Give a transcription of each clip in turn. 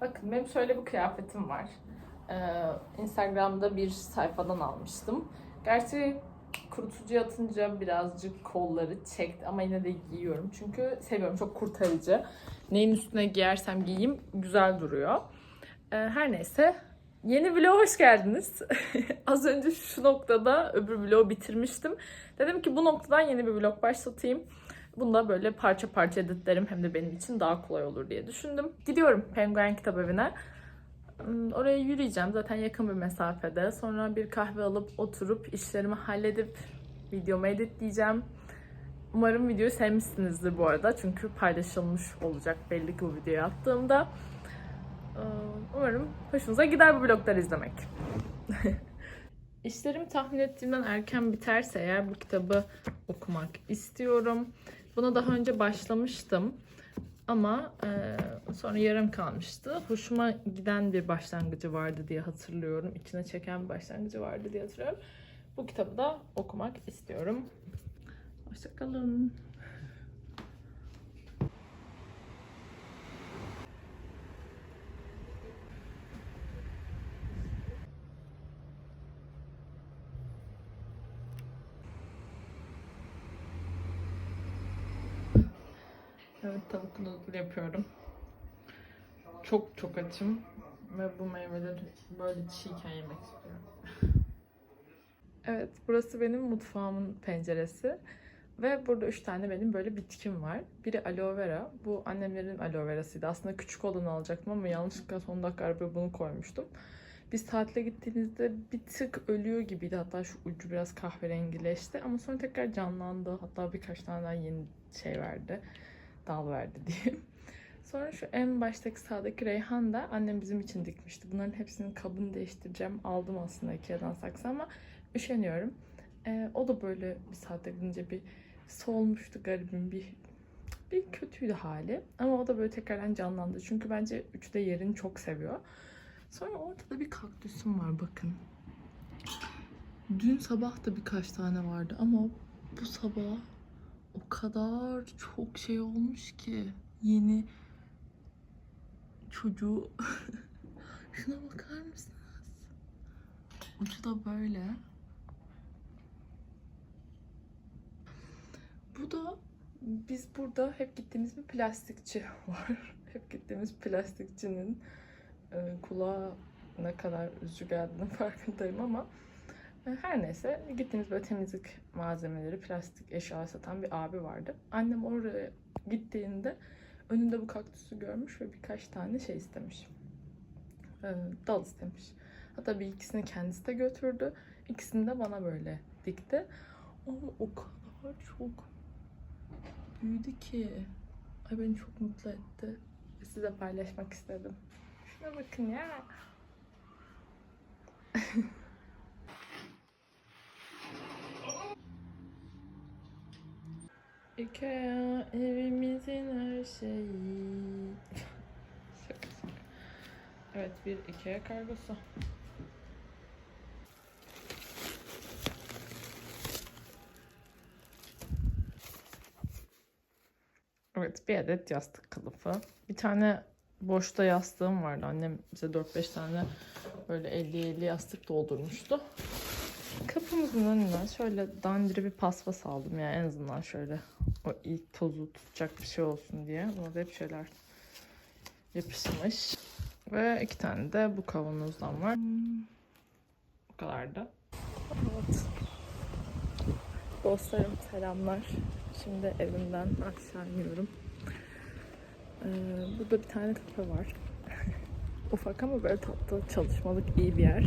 Bakın benim şöyle bir kıyafetim var. Ee, Instagram'da bir sayfadan almıştım. Gerçi kurutucuya atınca birazcık kolları çekti ama yine de giyiyorum. Çünkü seviyorum çok kurtarıcı. Neyin üstüne giyersem giyeyim güzel duruyor. Ee, her neyse yeni vloga hoş geldiniz. Az önce şu noktada öbür vlogu bitirmiştim. Dedim ki bu noktadan yeni bir vlog başlatayım. Bunu da böyle parça parça editlerim hem de benim için daha kolay olur diye düşündüm. Gidiyorum Penguen Kitap Evi'ne. Hmm, Oraya yürüyeceğim zaten yakın bir mesafede. Sonra bir kahve alıp oturup işlerimi halledip videomu editleyeceğim. Umarım videoyu sevmişsinizdir bu arada. Çünkü paylaşılmış olacak belli ki bu videoyu attığımda. Ee, Umarım hoşunuza gider bu vlogları izlemek. İşlerim tahmin ettiğimden erken biterse eğer bu kitabı okumak istiyorum. Buna daha önce başlamıştım. Ama e, sonra yarım kalmıştı. Hoşuma giden bir başlangıcı vardı diye hatırlıyorum. İçine çeken bir başlangıcı vardı diye hatırlıyorum. Bu kitabı da okumak istiyorum. Hoşçakalın. Evet tavuk noodle yapıyorum. Çok çok açım ve bu meyveleri böyle çiğken yemek istiyorum. Evet burası benim mutfağımın penceresi. Ve burada üç tane benim böyle bitkim var. Biri aloe vera. Bu annemlerin aloe verasıydı. Aslında küçük olanı alacaktım ama yanlışlıkla son dakika arabaya bunu koymuştum. Biz tatile gittiğimizde bir tık ölüyor gibiydi. Hatta şu ucu biraz kahverengileşti. Ama sonra tekrar canlandı. Hatta birkaç tane daha yeni şey verdi dal verdi diyeyim. Sonra şu en baştaki sağdaki reyhan da annem bizim için dikmişti. Bunların hepsinin kabını değiştireceğim. Aldım aslında Ikea'dan saksı ama üşeniyorum. Ee, o da böyle bir saate gidince bir solmuştu garibim bir bir kötüydü hali. Ama o da böyle tekrardan canlandı. Çünkü bence üçü de yerini çok seviyor. Sonra ortada bir kaktüsüm var bakın. Dün sabah da birkaç tane vardı ama bu sabah o kadar çok şey olmuş ki yeni çocuğu şuna bakar mısınız? Ucu da böyle. Bu da biz burada hep gittiğimiz bir plastikçi var. hep gittiğimiz plastikçinin e, kulağa ne kadar üzücü geldiğini farkındayım ama her neyse gittiğimiz böyle temizlik malzemeleri, plastik eşya satan bir abi vardı. Annem oraya gittiğinde önünde bu kaktüsü görmüş ve birkaç tane şey istemiş. E, dal istemiş. Hatta bir ikisini kendisi de götürdü. İkisini de bana böyle dikti. Ama o kadar çok büyüdü ki. Ay beni çok mutlu etti. Size paylaşmak istedim. Şuna bakın ya. Ikea evimizin her şeyi. Evet bir Ikea kargosu. Evet bir adet yastık kılıfı. Bir tane boşta yastığım vardı. Annem bize 4-5 tane böyle 50-50 yastık doldurmuştu. Kapımızın önünden şöyle dandiri bir paspas aldım yani en azından şöyle o ilk tozu tutacak bir şey olsun diye. Buna da hep şeyler yapışmış. Ve iki tane de bu kavanozdan var. Bu kadar da. Evet. Dostlarım selamlar. Şimdi evimden aşağı. Ee, burada bir tane kafe var. Ufak ama böyle tatlı, çalışmalık iyi bir yer.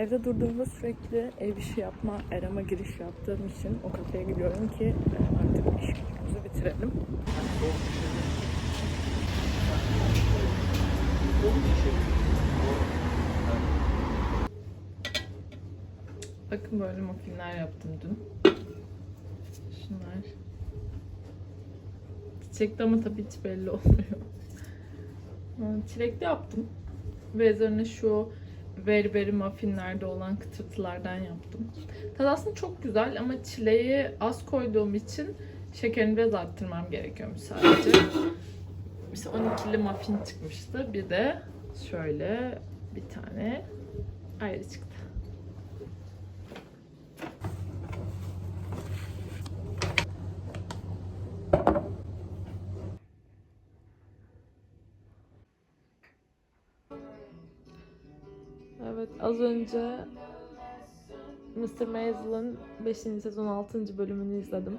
Evde durduğumda sürekli ev işi yapma, arama giriş yaptığım için o kafeye gidiyorum ki artık iş gücümüzü bitirelim. Bakın böyle muffinler yaptım dün. Şunlar. Çiçekli ama tabii hiç belli olmuyor. Çilekli yaptım. Ve üzerine şu beriberi muffinlerde olan kıtırtılardan yaptım. Tadı aslında çok güzel ama çileği az koyduğum için şekerini biraz arttırmam gerekiyormuş sadece. İşte 12'li muffin çıkmıştı. Bir de şöyle bir tane ayrı çıktı. Evet az önce Mr. Maisel'ın 5. sezon 6. bölümünü izledim.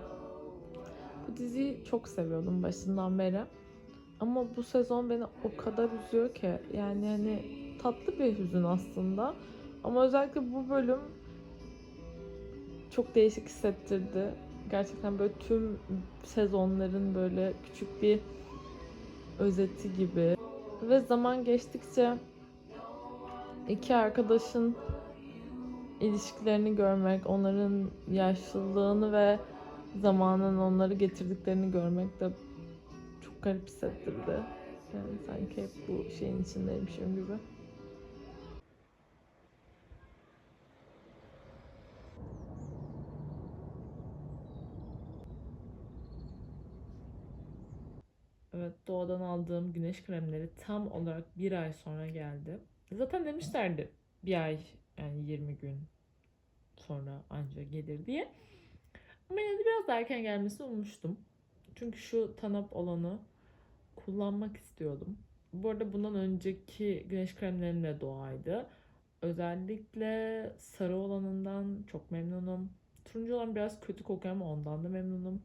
Bu diziyi çok seviyordum başından beri. Ama bu sezon beni o kadar üzüyor ki yani hani tatlı bir hüzün aslında. Ama özellikle bu bölüm çok değişik hissettirdi. Gerçekten böyle tüm sezonların böyle küçük bir özeti gibi. Ve zaman geçtikçe iki arkadaşın ilişkilerini görmek, onların yaşlılığını ve zamanın onları getirdiklerini görmek de çok garip hissettirdi. Yani sanki hep bu şeyin içindeymişim gibi. Evet doğadan aldığım güneş kremleri tam olarak bir ay sonra geldi. Zaten demişlerdi bir ay yani 20 gün sonra anca gelir diye. Ama yine de biraz da erken gelmesini ummuştum. Çünkü şu tanap olanı kullanmak istiyordum. Bu arada bundan önceki güneş kremlerim de doğaydı. Özellikle sarı olanından çok memnunum. Turuncu olan biraz kötü kokuyor ama ondan da memnunum.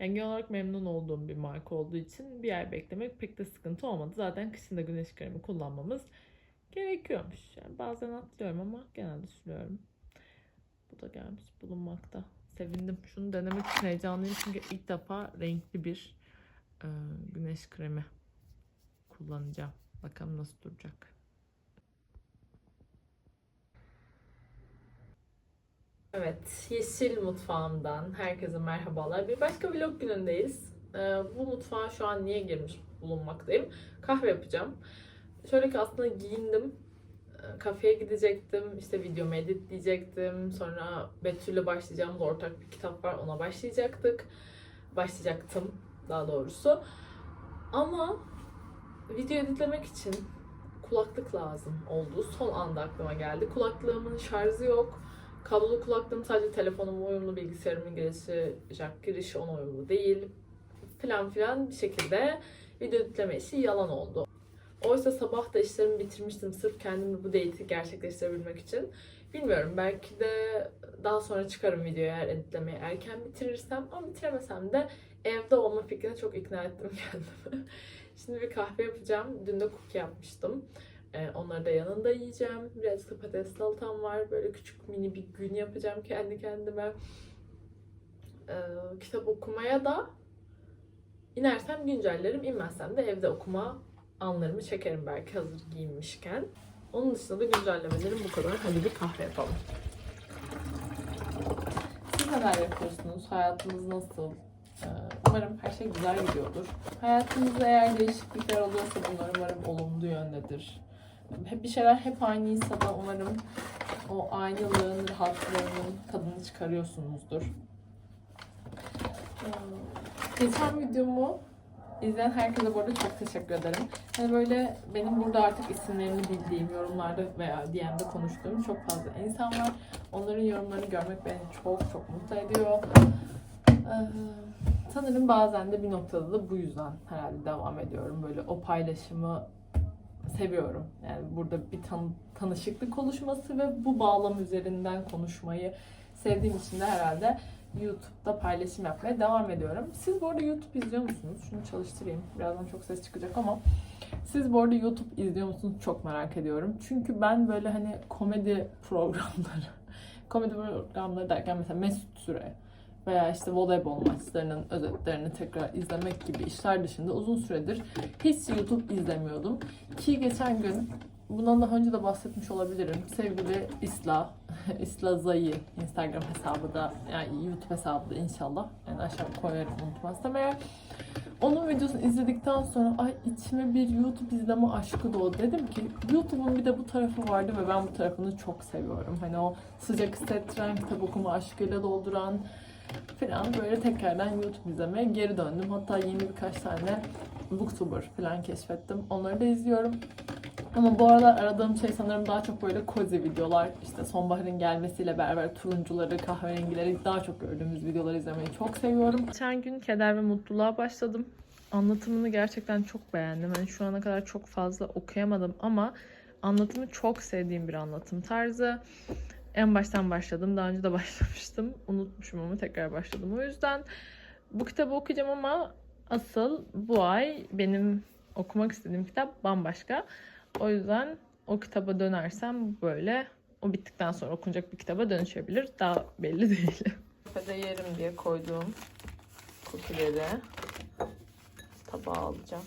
Yani genel olarak memnun olduğum bir marka olduğu için bir ay beklemek pek de sıkıntı olmadı. Zaten kışında güneş kremi kullanmamız gerekiyormuş. Yani bazen atlıyorum ama genelde sürüyorum. Bu da gelmiş bulunmakta. Sevindim. Şunu denemek için heyecanlıyım çünkü ilk defa renkli bir e, güneş kremi kullanacağım. Bakalım nasıl duracak. Evet, Yeşil Mutfağımdan herkese merhabalar. Bir başka vlog günündeyiz. Ee, bu mutfağa şu an niye girmiş bulunmaktayım? Kahve yapacağım. Şöyle ki aslında giyindim. Ee, Kafeye gidecektim, işte videomu editleyecektim. Sonra Betül'le başlayacağımız ortak bir kitap var, ona başlayacaktık. Başlayacaktım daha doğrusu. Ama video editlemek için kulaklık lazım olduğu son anda aklıma geldi. Kulaklığımın şarjı yok. Kablolu kulaklığım sadece telefonuma uyumlu, bilgisayarımın girişi, jack girişi ona uyumlu değil. Filan filan bir şekilde video editleme işi yalan oldu. Oysa sabah da işlerimi bitirmiştim sırf kendimi bu date'i gerçekleştirebilmek için. Bilmiyorum belki de daha sonra çıkarım videoyu eğer editlemeyi erken bitirirsem ama bitiremesem de evde olma fikrine çok ikna ettim kendimi. Şimdi bir kahve yapacağım. Dün de cookie yapmıştım. Ee, onları da yanında yiyeceğim. Biraz da patates salatam var. Böyle küçük mini bir gün yapacağım kendi kendime. Ee, kitap okumaya da inersem güncellerim. inmezsem de evde okuma anlarımı çekerim belki hazır giyinmişken. Onun dışında da güncellemelerim bu kadar. Hadi bir kahve yapalım. Siz neler yapıyorsunuz? Hayatınız nasıl? Ee, Umarım her şey güzel gidiyordur. Hayatınızda eğer değişiklikler oluyorsa bunlar umarım olumlu yöndedir. Hep bir şeyler hep aynıysa da umarım o aynılığın, rahatlığının tadını çıkarıyorsunuzdur. Geçen videomu izleyen herkese bu arada çok teşekkür ederim. Hani böyle benim burada artık isimlerini bildiğim, yorumlarda veya DM'de konuştuğum çok fazla insan var. Onların yorumlarını görmek beni çok çok mutlu ediyor. Sanırım bazen de bir noktada da bu yüzden herhalde devam ediyorum. Böyle o paylaşımı seviyorum. Yani burada bir tan- tanışıklık oluşması ve bu bağlam üzerinden konuşmayı sevdiğim için de herhalde YouTube'da paylaşım yapmaya devam ediyorum. Siz bu arada YouTube izliyor musunuz? Şunu çalıştırayım. Birazdan çok ses çıkacak ama siz bu arada YouTube izliyor musunuz? Çok merak ediyorum. Çünkü ben böyle hani komedi programları, komedi programları derken mesela Mesut Süre veya işte voleybol maçlarının özetlerini tekrar izlemek gibi işler dışında uzun süredir hiç YouTube izlemiyordum. Ki geçen gün bundan daha önce de bahsetmiş olabilirim. Sevgili İsla, İsla Zayı Instagram hesabı da yani YouTube hesabı da inşallah. Yani aşağı koyarım unutmazsam eğer. Onun videosunu izledikten sonra ay içime bir YouTube izleme aşkı doğdu. Dedim ki YouTube'un bir de bu tarafı vardı ve ben bu tarafını çok seviyorum. Hani o sıcak hissettiren, kitap okuma aşkıyla dolduran, falan böyle tekrardan YouTube izlemeye geri döndüm. Hatta yeni birkaç tane booktuber falan keşfettim. Onları da izliyorum. Ama bu aralar aradığım şey sanırım daha çok böyle cozy videolar. İşte sonbaharın gelmesiyle beraber turuncuları, kahverengileri daha çok gördüğümüz videoları izlemeyi çok seviyorum. Geçen gün Keder ve Mutluluğa başladım. Anlatımını gerçekten çok beğendim. Yani şu ana kadar çok fazla okuyamadım ama anlatımı çok sevdiğim bir anlatım tarzı. En baştan başladım. Daha önce de başlamıştım. Unutmuşum ama tekrar başladım. O yüzden bu kitabı okuyacağım ama asıl bu ay benim okumak istediğim kitap bambaşka. O yüzden o kitaba dönersem böyle o bittikten sonra okunacak bir kitaba dönüşebilir. Daha belli değil. Kafede yerim diye koyduğum kukileri tabağa alacağım.